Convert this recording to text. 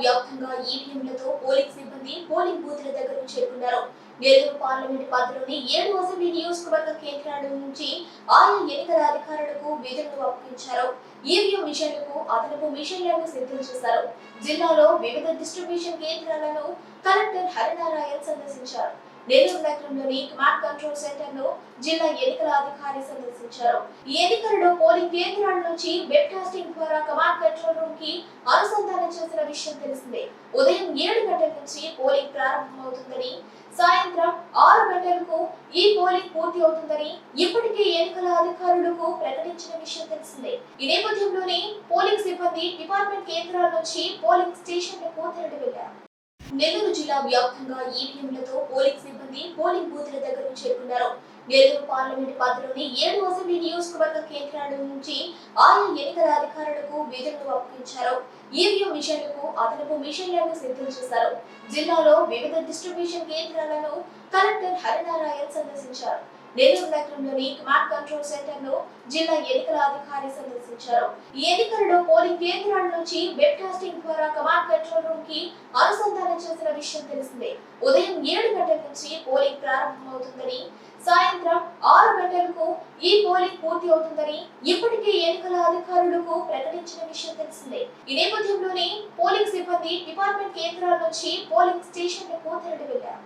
వ్యాప్తంగా ఈవీఎంలతో పోలింగ్ సిబ్బంది పోలింగ్ బూత్ల దగ్గరకు చేరుకున్నారు. నెల్లూరు పార్లమెంట్ పరిధిలోని ఏడు అసెంబ్లీ నియోజకవర్గ కేంద్రాల నుంచి ఆయా ఎన్నికల అధికారులకు విధులను అప్పగించారు. ఈవీఎం మిషన్లకు అదనపు మిషన్లను సిద్ధం చేశారు. జిల్లాలో వివిధ డిస్ట్రిబ్యూషన్ కేంద్రాలను కలెక్టర్ హరినారాయణ్ సందర్శించారు. నెల్లూరు నగరంలోని కమాండ్ కంట్రోల్ సెంటర్ను జిల్లా ఎన్నికల అధికారి సందర్శించారు. ఈ ఎన్నికలలో పోలింగ్ కేంద్రాల నుంచి వెబ్ కాస్టింగ్ ద్వారా కమాండ్ కంట్రోల్ రూమ్కి అనుసంధానం చేసిన విషయం తెలిసిందే. ఉదయం ఏడు గంటల నుంచి పోలింగ్ ప్రారంభమవుతుందని సాయంత్రం ఆరు గంటలకు ఈ పోలింగ్ పూర్తి అవుతుందని ఇప్పటికే ఎన్నికల అధికారులకు ప్రకటించిన విషయం తెలిసిందే. ఈ నేపథ్యంలోనే పోలింగ్ సిబ్బంది డిపార్ట్మెంట్ కేంద్రాల నుంచి పోలింగ్ స్టేషన్లకు తరలి వెళ్ళారు నెల్లూరు జిల్లా వ్యాప్తంగా ఈవీఎంలతో పోలింగ్ సిబ్బంది పోలింగ్ బూత్ల దగ్గరకు చేరుకున్నారు. నెల్లూరు పార్లమెంట్ పరిధిలోని ఏడు అసెంబ్లీ నియోజకవర్గ కేంద్రాల నుంచి ఆయా ఎన్నికల అధికారులకు విధులను అప్పగించారు. ఈవీఎం మిషన్లకు అదనపు మిషన్లను సిద్ధం చేశారు. జిల్లాలో వివిధ డిస్ట్రిబ్యూషన్ కేంద్రాలను కలెక్టర్ హరినారాయణ్ సందర్శించారు. నెల్లూరు నగరంలోని కమాండ్ కంట్రోల్ సెంటర్ను జిల్లా ఎన్నికల అధికారి సందర్శించారు. ఈ ఎన్నికలలో పోలింగ్ కేంద్రాల నుంచి వెబ్ కాస్టింగ్ ద్వారా కమాండ్ కంట్రోల్ రూమ్కి అనుసంధానం చేసిన విషయం తెలిసిందే. ఉదయం ఏడు గంటల నుంచి పోలింగ్ ప్రారంభమవుతుందని సాయంత్రం ఆరు గంటలకు ఈ పోలింగ్ పూర్తి అవుతుందని ఇప్పటికే ఎన్నికల అధికారులకు ప్రకటించిన విషయం తెలిసిందే. ఈ నేపథ్యంలోనే పోలింగ్ సిబ్బంది డిపార్ట్మెంట్ కేంద్రాల నుంచి పోలింగ్ స్టేషన్ స్టేషన్లకు తరలి వెళ్ళారు